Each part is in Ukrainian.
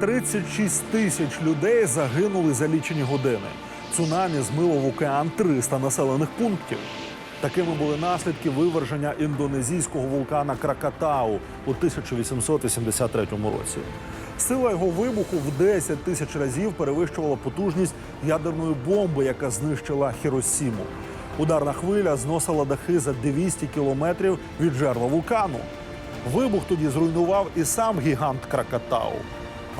36 тисяч людей загинули за лічені години. Цунамі змило в океан 300 населених пунктів. Такими були наслідки виверження індонезійського вулкана Кракатау у 1883 році. Сила його вибуху в 10 тисяч разів перевищувала потужність ядерної бомби, яка знищила Хіросіму. Ударна хвиля зносила дахи за 200 кілометрів від жерла вулкану. Вибух тоді зруйнував і сам гігант Кракатау.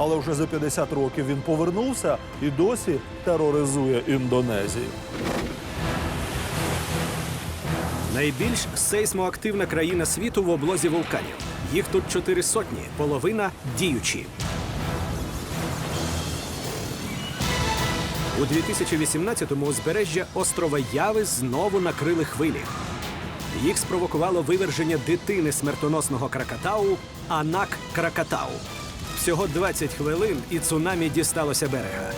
Але вже за 50 років він повернувся і досі тероризує Індонезію. Найбільш сейсмоактивна країна світу в облозі вулканів. Їх тут чотири сотні, половина діючі. У 2018-му узбережжя острова Яви знову накрили хвилі. Їх спровокувало виверження дитини смертоносного кракатау Анак Кракатау. Всього 20 хвилин і цунамі дісталося берега.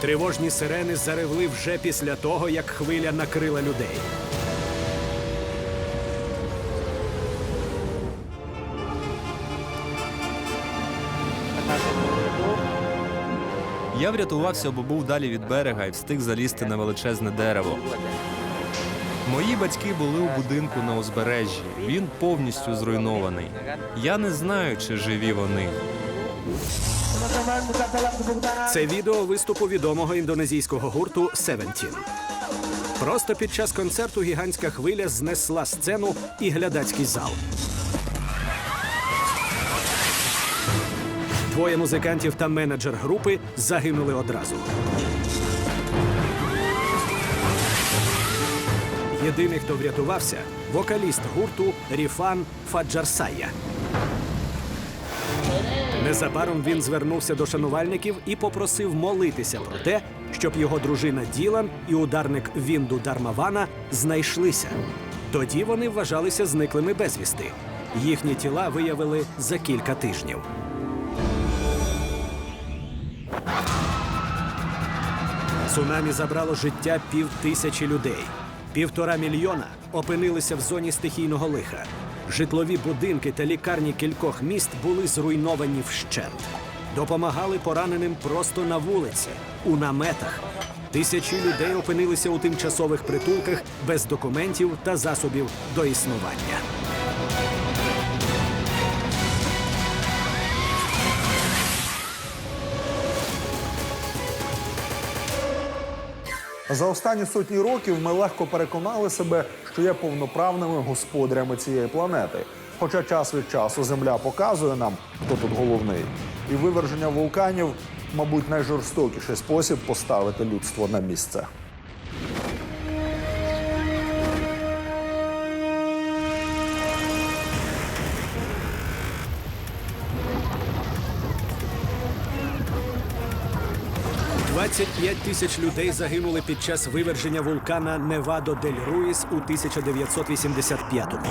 Тривожні сирени заревли вже після того, як хвиля накрила людей. Я врятувався, бо був далі від берега і встиг залізти на величезне дерево. Мої батьки були у будинку на узбережжі. Він повністю зруйнований. Я не знаю, чи живі вони. Це відео виступу відомого індонезійського гурту Seventeen. Просто під час концерту гігантська хвиля знесла сцену і глядацький зал. Двоє музикантів та менеджер групи загинули одразу. Єдиний, хто врятувався, вокаліст гурту Ріфан Фаджарсая. Незабаром він звернувся до шанувальників і попросив молитися про те, щоб його дружина Ділан і ударник Вінду Дармавана знайшлися. Тоді вони вважалися зниклими безвісти. Їхні тіла виявили за кілька тижнів. Цунамі забрало життя півтисячі людей. Півтора мільйона опинилися в зоні стихійного лиха. Житлові будинки та лікарні кількох міст були зруйновані вщент. Допомагали пораненим просто на вулиці, у наметах. Тисячі людей опинилися у тимчасових притулках без документів та засобів до існування. За останні сотні років ми легко переконали себе, що є повноправними господарями цієї планети. Хоча час від часу Земля показує нам, хто тут головний, і виверження вулканів, мабуть, найжорстокіший спосіб поставити людство на місце. – 25 тисяч людей загинули під час виверження вулкана Невадо дель Руїс у 1985-му.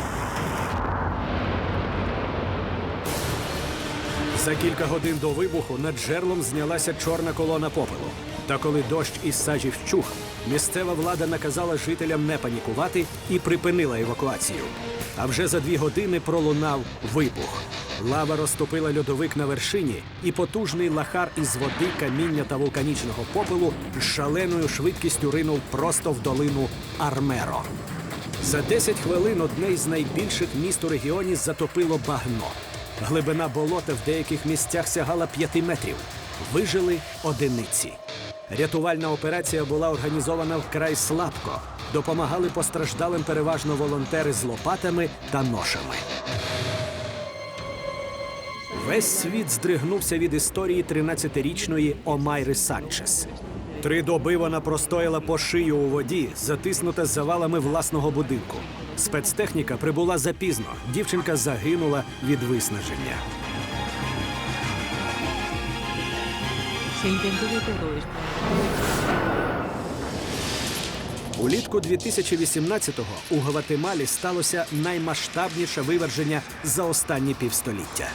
За кілька годин до вибуху над жерлом знялася чорна колона попелу. Та коли дощ із сажі вщух, місцева влада наказала жителям не панікувати і припинила евакуацію. А вже за дві години пролунав вибух. Лава розтопила льодовик на вершині, і потужний лахар із води, каміння та вулканічного попелу з шаленою швидкістю ринув просто в долину Армеро. За 10 хвилин одне із найбільших міст у регіоні затопило багно. Глибина болота в деяких місцях сягала 5 метрів. Вижили одиниці. Рятувальна операція була організована вкрай слабко. Допомагали постраждалим переважно волонтери з лопатами та ношами. Весь світ здригнувся від історії 13-річної Омайри Санчес. Три доби вона простояла по шию у воді, затиснута завалами власного будинку. Спецтехніка прибула запізно. Дівчинка загинула від виснаження. Intentó de todo. Улітку 2018-го у Гватемалі сталося наймасштабніше виверження за останні півстоліття.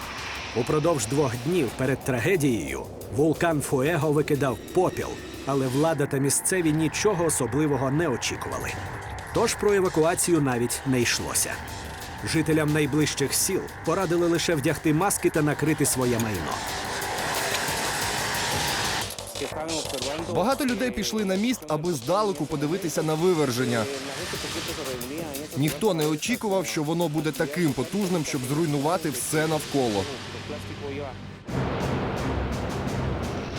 Упродовж двох днів перед трагедією вулкан Фуего викидав попіл, але влада та місцеві нічого особливого не очікували. Тож про евакуацію навіть не йшлося. Жителям найближчих сіл порадили лише вдягти маски та накрити своє майно. Багато людей пішли на міст, аби здалеку подивитися на виверження. Ніхто не очікував, що воно буде таким потужним, щоб зруйнувати все навколо.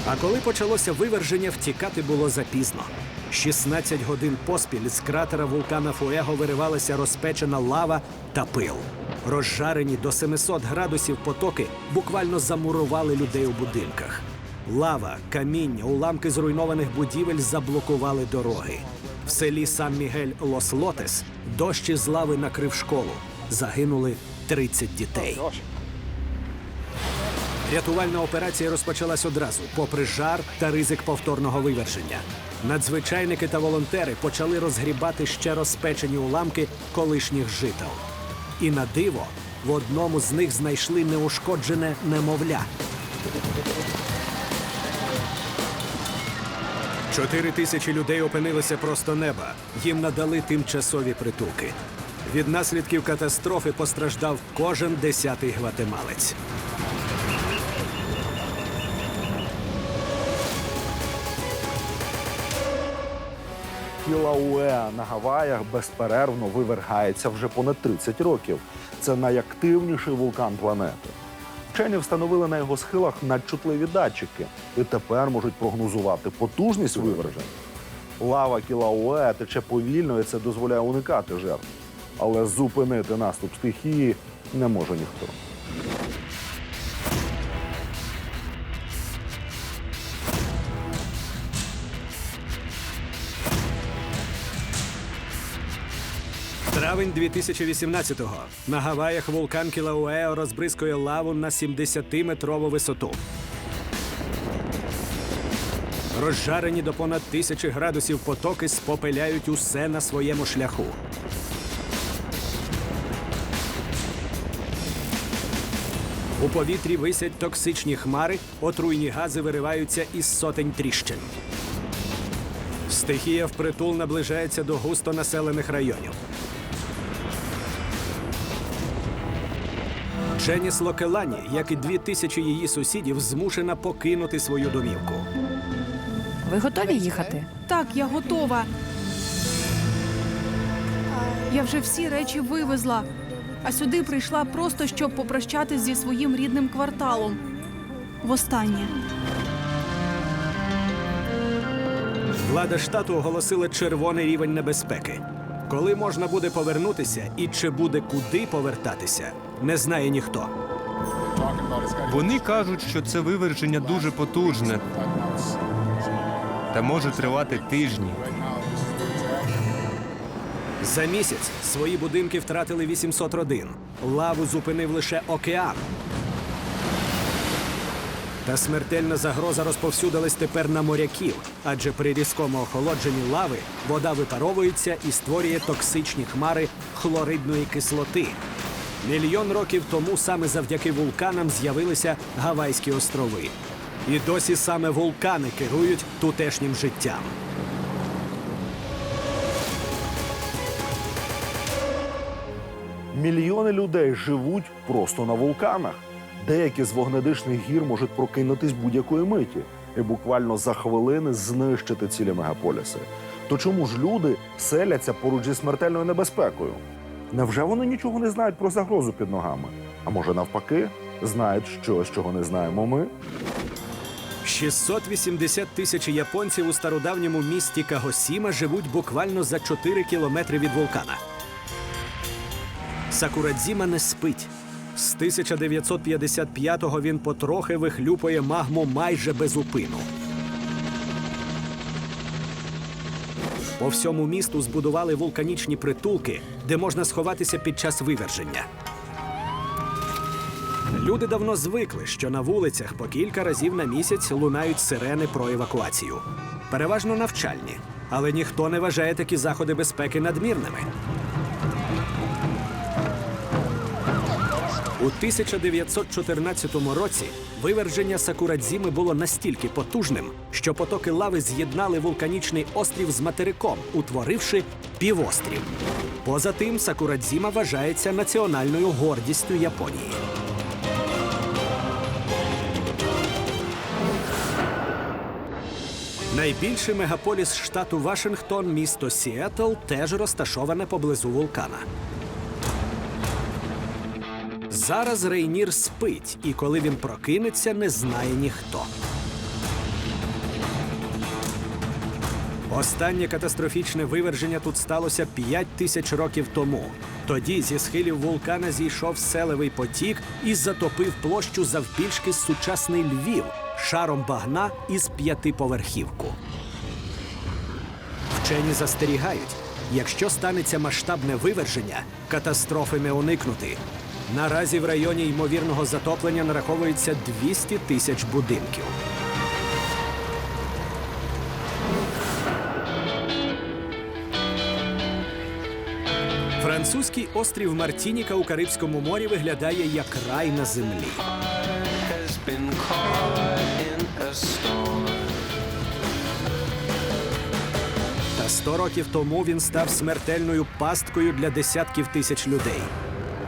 А коли почалося виверження, втікати було запізно. 16 годин поспіль з кратера вулкана Фуего виривалася розпечена лава та пил. Розжарені до 700 градусів потоки буквально замурували людей у будинках. Лава, каміння, уламки зруйнованих будівель заблокували дороги. В селі Сан Мігель Лос Лотес дощ із лави накрив школу. Загинули 30 дітей. Рятувальна операція розпочалась одразу, попри жар та ризик повторного виверження. Надзвичайники та волонтери почали розгрібати ще розпечені уламки колишніх жител. І на диво в одному з них знайшли неушкоджене немовля. Чотири тисячі людей опинилися просто неба. Їм надали тимчасові притулки. Від наслідків катастрофи постраждав кожен десятий гватемалець. Кілауеа на Гаваях безперервно вивергається вже понад 30 років. Це найактивніший вулкан планети. Вчені встановили на його схилах надчутливі датчики і тепер можуть прогнозувати потужність вивержень. Лава Кілауе тече повільно і це дозволяє уникати жертв. Але зупинити наступ стихії не може ніхто. Травень 2018-го. На Гаваях вулкан Кілауео розбризкує лаву на 70-метрову висоту. Розжарені до понад тисячі градусів потоки спопиляють усе на своєму шляху. У повітрі висять токсичні хмари, отруйні гази вириваються із сотень тріщин. Стихія впритул наближається до густонаселених районів. Дженіс Локелані, як і дві тисячі її сусідів, змушена покинути свою домівку. Ви готові їхати? Так, я готова. Я вже всі речі вивезла, а сюди прийшла просто щоб попрощатись зі своїм рідним кварталом. Востаннє. Влада штату оголосила червоний рівень небезпеки. Коли можна буде повернутися і чи буде куди повертатися, не знає ніхто. Вони кажуть, що це виверження дуже потужне та може тривати тижні. За місяць свої будинки втратили 800 родин. Лаву зупинив лише океан. Та смертельна загроза розповсюдилась тепер на моряків, адже при різкому охолодженні лави вода випаровується і створює токсичні хмари хлоридної кислоти. Мільйон років тому саме завдяки вулканам з'явилися Гавайські острови. І досі саме вулкани керують тутешнім життям. Мільйони людей живуть просто на вулканах. Деякі з вогнедишних гір можуть прокинутись будь-якої миті і буквально за хвилини знищити цілі мегаполіси. То чому ж люди селяться поруч зі смертельною небезпекою? Невже вони нічого не знають про загрозу під ногами? А може навпаки, знають щось, чого не знаємо ми? 680 тисяч японців у стародавньому місті Кагосіма живуть буквально за 4 кілометри від вулкана. Сакурадзіма не спить. З 1955-го він потрохи вихлюпує магму майже без упину. По всьому місту збудували вулканічні притулки, де можна сховатися під час виверження. Люди давно звикли, що на вулицях по кілька разів на місяць лунають сирени про евакуацію. Переважно навчальні, але ніхто не вважає такі заходи безпеки надмірними. У 1914 році виверження Сакурадзіми було настільки потужним, що потоки лави з'єднали вулканічний острів з материком, утворивши півострів. Поза тим, Сакурадзіма вважається національною гордістю Японії. Найбільший мегаполіс штату Вашингтон, місто Сіетл, теж розташоване поблизу вулкана. Зараз Рейнір спить, і коли він прокинеться, не знає ніхто. Останнє катастрофічне виверження тут сталося 5 тисяч років тому. Тоді зі схилів вулкана зійшов селевий потік і затопив площу завпільшки сучасний Львів шаром багна із п'ятиповерхівку. Вчені застерігають, якщо станеться масштабне виверження, катастрофи не уникнути. Наразі в районі ймовірного затоплення нараховується 200 тисяч будинків. Французький острів Мартініка у Карибському морі виглядає як рай на землі. Та 100 років тому він став смертельною пасткою для десятків тисяч людей.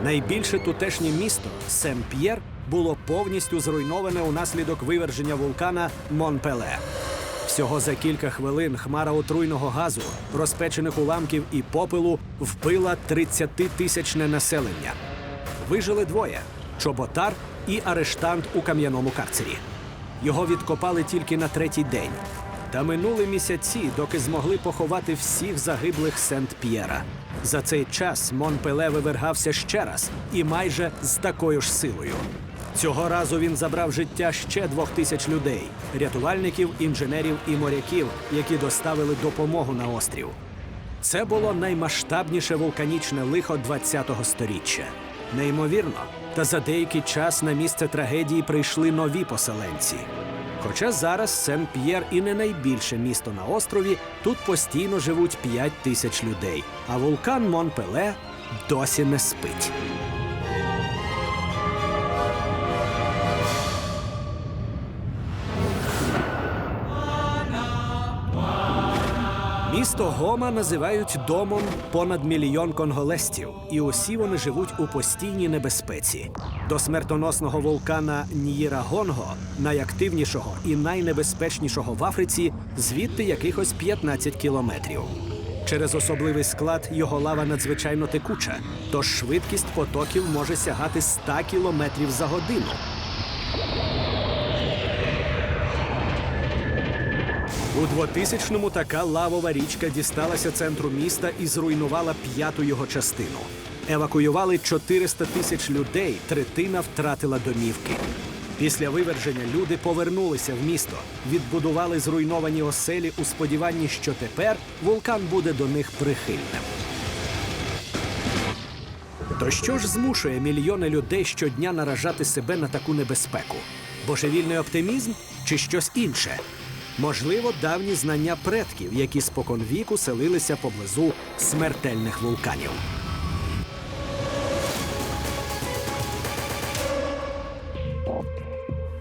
Найбільше тутешнє місто Сен-П'єр було повністю зруйноване унаслідок виверження вулкана Монпеле. Всього за кілька хвилин хмара отруйного газу, розпечених уламків і попелу вбила 30-тисячне населення. Вижили двоє чоботар і арештант у кам'яному карцері. Його відкопали тільки на третій день. Та минули місяці, доки змогли поховати всіх загиблих Сент-П'єра. За цей час Монпеле вивергався ще раз і майже з такою ж силою. Цього разу він забрав життя ще двох тисяч людей рятувальників, інженерів і моряків, які доставили допомогу на острів. Це було наймасштабніше вулканічне лихо ХХ століття. Неймовірно, та за деякий час на місце трагедії прийшли нові поселенці. Хоча зараз Сен-П'єр і не найбільше місто на острові, тут постійно живуть 5 тисяч людей, а вулкан Монпеле досі не спить. Місто Гома називають домом понад мільйон конголестів, і усі вони живуть у постійній небезпеці. До смертоносного вулкана Н'їрагонго, найактивнішого і найнебезпечнішого в Африці, звідти якихось 15 кілометрів. Через особливий склад його лава надзвичайно текуча, тож швидкість потоків може сягати 100 кілометрів за годину. У 2000-му така лавова річка дісталася центру міста і зруйнувала п'яту його частину. Евакуювали 400 тисяч людей, третина втратила домівки. Після виверження люди повернулися в місто, відбудували зруйновані оселі у сподіванні, що тепер вулкан буде до них прихильним. То що ж змушує мільйони людей щодня наражати себе на таку небезпеку? Божевільний оптимізм чи щось інше? Можливо, давні знання предків, які споконвіку селилися поблизу смертельних вулканів.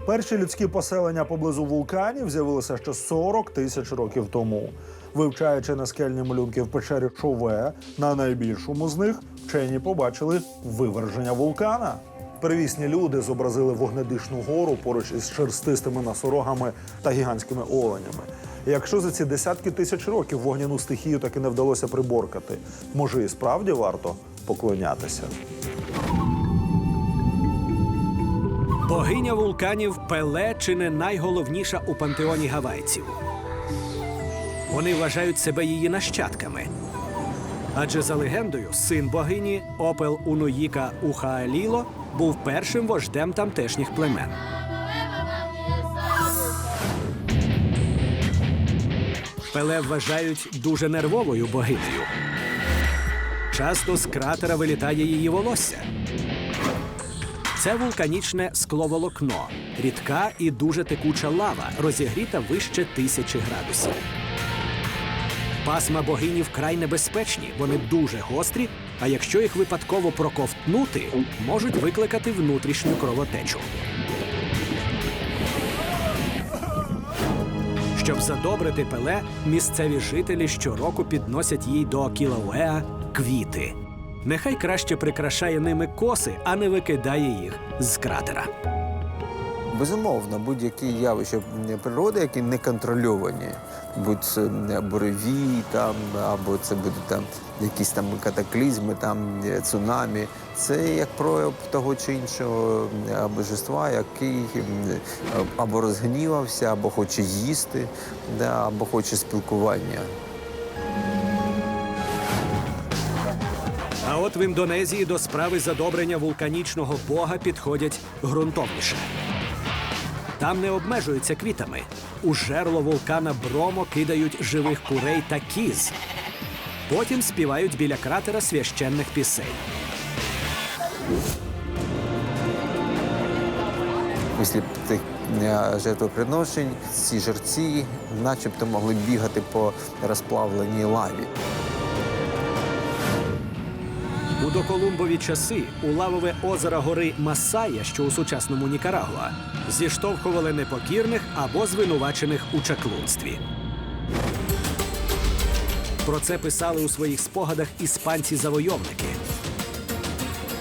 Перші людські поселення поблизу вулканів з'явилися ще 40 тисяч років тому. Вивчаючи наскельні малюнки в печері Шове, на найбільшому з них вчені побачили виверження вулкана. Первісні люди зобразили вогнедишну гору поруч із шерстистими носорогами та гігантськими оленями. І Якщо за ці десятки тисяч років вогняну стихію таки не вдалося приборкати, може і справді варто поклонятися. Богиня вулканів Пеле чи не найголовніша у пантеоні гавайців. Вони вважають себе її нащадками. Адже за легендою, син богині Опел Унуїка Ухааліло був першим вождем тамтешніх племен. Пеле вважають дуже нервовою богинею. Часто з кратера вилітає її волосся. Це вулканічне скловолокно, рідка і дуже текуча лава, розігріта вище тисячі градусів. Пасма богині вкрай небезпечні, вони дуже гострі, а якщо їх випадково проковтнути, можуть викликати внутрішню кровотечу. Щоб задобрити пеле, місцеві жителі щороку підносять їй до Кілауеа квіти. Нехай краще прикрашає ними коси, а не викидає їх з кратера. Безумовно, будь-які явища природи, які не контрольовані, будь це не там або це будуть там якісь там катаклізми, там е, цунамі. Це як прояв того чи іншого божества, який або розгнівався, або хоче їсти, да, або хоче спілкування. А от в Індонезії до справи задобрення вулканічного бога підходять ґрунтовніше. Там не обмежуються квітами. У жерло вулкана Бромо кидають живих курей та кіз. Потім співають біля кратера священних пісень. Після тих е, жертвоприношень ці жерці начебто могли бігати по розплавленій лаві. У доколумбові часи у лавове озеро гори Масая, що у сучасному Нікарагуа, зіштовхували непокірних або звинувачених у чаклунстві. Про це писали у своїх спогадах іспанці-завойовники.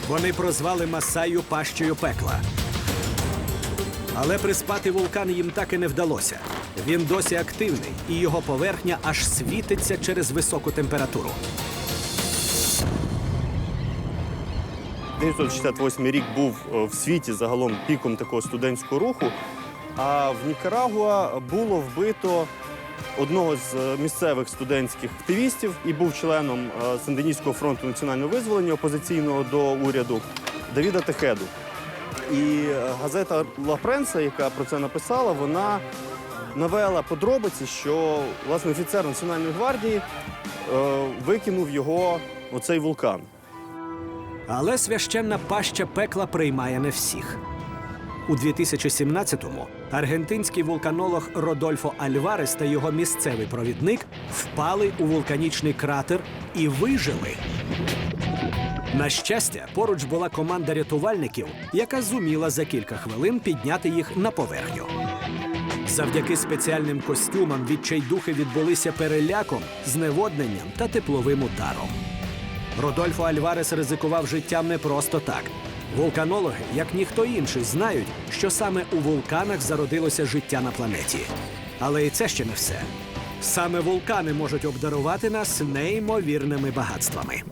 Вони прозвали Масаю пащею пекла. Але приспати вулкан їм так і не вдалося. Він досі активний, і його поверхня аж світиться через високу температуру. 1968 рік був в світі загалом піком такого студентського руху. А в Нікарагуа було вбито одного з місцевих студентських активістів і був членом Сандиністського фронту національного визволення опозиційного до уряду Давіда Техеду. І газета Ла Пренса, яка про це написала, вона навела подробиці, що власне офіцер Національної гвардії е, викинув його оцей вулкан. Але священна паща пекла приймає не всіх. У 2017-му аргентинський вулканолог Родольфо Альварес та його місцевий провідник впали у вулканічний кратер і вижили. На щастя, поруч була команда рятувальників, яка зуміла за кілька хвилин підняти їх на поверхню. Завдяки спеціальним костюмам відчайдухи відбулися переляком, зневодненням та тепловим ударом. Родольфо Альварес ризикував життям не просто так. Вулканологи, як ніхто інший, знають, що саме у вулканах зародилося життя на планеті. Але і це ще не все. Саме вулкани можуть обдарувати нас неймовірними багатствами.